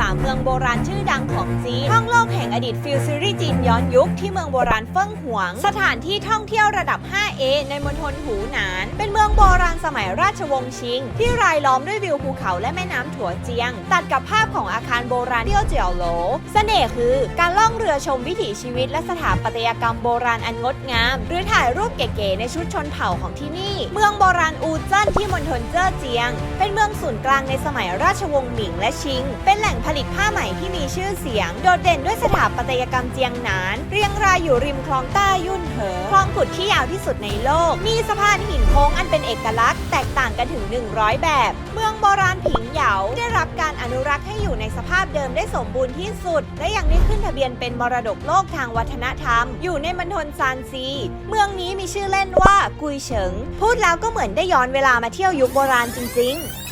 3 เมืองโบราณชื่อดังของจีนท่องโลกแห่งอดีตฟิลซีรีส์จีนย้อนยุคที่เมืองโบราณเฟิ่งหวง สถานที่ท่องเที่ยวระดับ 5A ในมณฑลหูหนาน เป็นเมืองโบราณสมัยราชวงศ์ชิง ที่รายล้อมด้วยวิวภูเขาและแม่น้ำถั่วเจียง ตัดกับภาพของอาคารโบราณเตี้ยวเจียวโหลเสน่ห์คือ การล่องเรือชมวิถีชีวิต และสถาปัตยกรรมโบราณอันงดงาม หรือถ่ายรูปเก๋ๆในชุดชนเผ่าของที่นี่ เมืองโบราณอูเจิ้นที่มณฑลเจ้อเจียง เป็นเมืองศูนย์กลางในสมัยราชวงศ์หมิงและชิง เป็นแหล่งผลิตผ้าไหมที่มีชื่อเสียง โดดเด่นด้วยสถาปัตยกรรมเจียงหนาน เรียงรายอยู่ริมคลองต้ายุ่นเหอ คลองขุดที่ยาวที่สุดในโลก มีสะพานหินโค้งอันเป็นเอกลักษณ์แตกต่างกันถึง 100 แบบ เมืองโบราณผิงเหยาได้รับการอนุรักษ์ให้อยู่ในสภาพเดิมได้สมบูรณ์ที่สุด และยังได้ขึ้นทะเบียนเป็นมรดกโลกทางวัฒนธรรม อยู่ในมณฑลซานซี เมืองนี้มีชื่อเล่นว่ากุยเฉิง พูดแล้วก็เหมือนได้ย้อนเวลามาเที่ยวยุคโบราณจริง ๆ